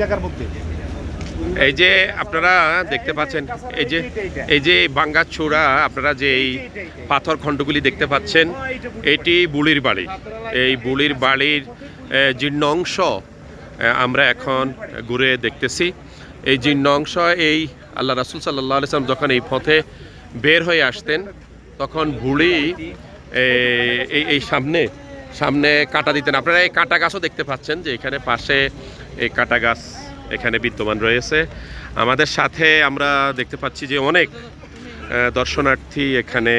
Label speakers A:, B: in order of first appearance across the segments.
A: জায়গার মধ্যে।
B: এই যে আপনারা দেখতে পাচ্ছেন, এই যে এই যে বাঙ্গাচূড়া আপনারা যে এই পাথর খণ্ডগুলি দেখতে পাচ্ছেন, এটি বুলির বাড়ি। এই বুলির বাড়ির জীর্ণ অংশ আমরা এখন ঘুরে দেখতেছি। এই জীর্ণ অংশ এই আল্লাহ রাসুল সাল্লাহ আলসালাম যখন এই পথে বের হয়ে আসতেন, তখন এই এই সামনে সামনে কাটা দিতেন। আপনারা এই কাটা গাছও দেখতে পাচ্ছেন যে এখানে পাশে এই কাটা গাছ এখানে বিদ্যমান রয়েছে। আমাদের সাথে আমরা দেখতে পাচ্ছি যে অনেক দর্শনার্থী এখানে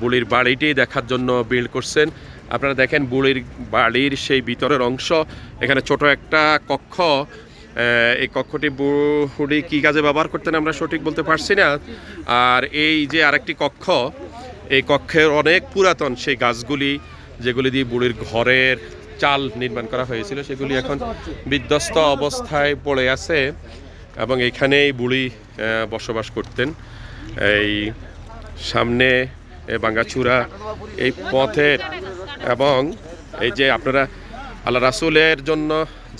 B: বুড়ির বাড়িটি দেখার জন্য বিল্ড করছেন। আপনারা দেখেন বুড়ির বাড়ির সেই ভিতরের অংশ। এখানে ছোট একটা কক্ষ। এই কক্ষটি বুড়ি কী কাজে ব্যবহার করতেন আমরা সঠিক বলতে পারছি না। আর এই যে আরেকটি কক্ষ, এই কক্ষের অনেক পুরাতন সেই গাছগুলি যেগুলি দিয়ে বুড়ির ঘরের চাল নির্মাণ করা হয়েছিল, সেগুলি এখন বিধ্বস্ত অবস্থায় পড়ে আছে এবং এখানেই বুড়ি বসবাস করতেন। এই সামনে এ বাঙ্গাচূড়া এই পথের এবং এই যে আপনারা আল্লাহ রাসুলের জন্য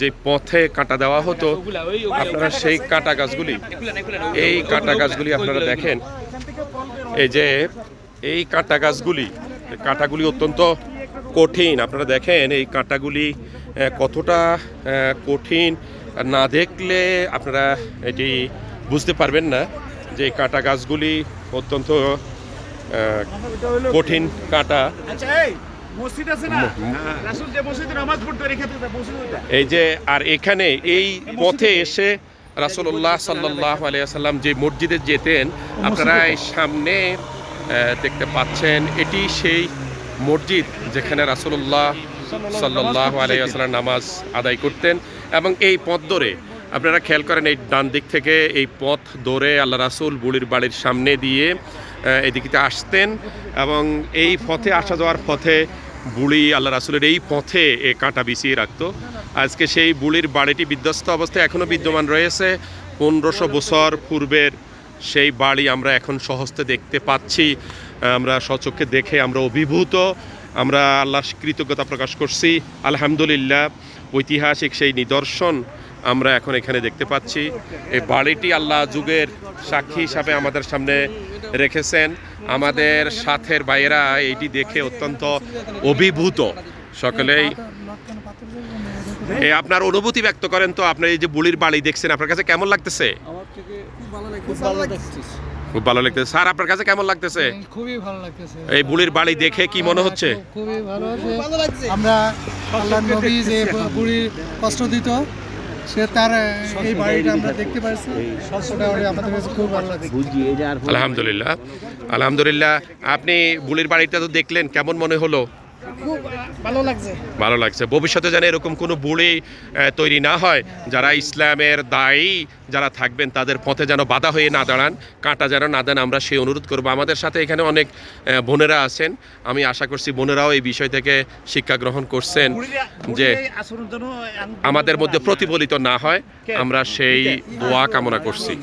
B: যে পথে কাটা দেওয়া হতো, আপনারা সেই কাটা গাছগুলি, এই কাটা গাছগুলি আপনারা দেখেন। এই যে এই কাটা গাছগুলি কাঁটাগুলি অত্যন্ত কঠিন। আপনারা দেখেন এই কাঁটাগুলি কতটা কঠিন। না দেখলে আপনারা এটি বুঝতে পারবেন না যে কাঁটা গাছগুলি অত্যন্ত কঠিন কাঁটা।
A: আচ্ছা এই মসজিদ আছে না? রাসূল যে মসজিদে নামাজ পড়তো রেখে দিতে মসজিদ ওইটা
B: এই যে আর এখানে এই পথে এসে রাসূলুল্লাহ সাল্লাহ আলিয়াল্লাম যে মসজিদে যেতেন আপনারা সামনে দেখতে পাচ্ছেন এটি সেই মসজিদ যেখানে রাসুল্লাহ সাল্লাহ আলিয়াল্লাম নামাজ আদায় করতেন এবং এই পথ ধরে, আপনারা খেয়াল করেন এই ডান দিক থেকে এই পথ ধরে আল্লাহ রাসুল বুড়ির বাড়ির সামনে দিয়ে এদিকে আসতেন এবং এই পথে আসা যাওয়ার পথে বুড়ি আল্লাহ রাসুলের এই পথে এ কাঁটা বিছিয়ে রাখতো। আজকে সেই বুড়ির বাড়িটি বিধ্বস্ত অবস্থায় এখনও বিদ্যমান রয়েছে। পনেরোশো বছর পূর্বের সেই বাড়ি আমরা এখন সহস্তে দেখতে পাচ্ছি। আমরা সচক্ষে দেখে আমরা অভিভূত, আমরা আল্লাহর কৃতজ্ঞতা প্রকাশ করছি। আলহামদুলিল্লাহ, ঐতিহাসিক সেই নিদর্শন আমরা এখন এখানে দেখতে পাচ্ছি। এই বাড়িটি আল্লাহ যুগের সাক্ষী হিসাবে আমাদের সামনে রেখেছেন। আমাদের সাথের বাইরা এইটি দেখে অত্যন্ত অভিভূত। সকলেই আপনার অনুভূতি ব্যক্ত করেন তো আপনার এই যে বুড়ির বাড়ি দেখছেন, আপনার কাছে কেমন লাগতেছে?
C: খুব ভালো লাগতেছে।
B: স্যার আপনার কাছে কেমন লাগতেছে?
C: খুবই ভালো লাগতেছে।
B: এই বুড়ির বাড়ি দেখে কি মনে হচ্ছে?
C: খুবই ভালো আছে। আমরা আল্লাহ নবী যে বুড়ির কষ্ট দিত সে তার এই বাড়িটা আমরা দেখতে পাচ্ছি আমাদের কাছে খুব ভালো লাগছে।
B: আলহামদুলিল্লাহ। আলহামদুলিল্লাহ। আপনি বুড়ির বাড়িটা তো দেখলেন কেমন মনে হলো?
C: খুব ভালো লাগছে।
B: ভালো লাগছে। ভবিষ্যতে যেন এরকম কোনো বুড়ি তৈরি না হয় যারা ইসলামের দায়ী যারা থাকবেন তাদের পথে যেন বাধা হয়ে না দাঁড়ান কাঁটা যেন না দেন আমরা সেই অনুরোধ করব। আমাদের সাথে এখানে অনেক বোনেরা আছেন। আমি আশা করছি বোনেরাও এই বিষয় থেকে শিক্ষা গ্রহণ করছেন যে আমাদের মধ্যে প্রতিফলিত না হয় আমরা সেই দোয়া কামনা করছি।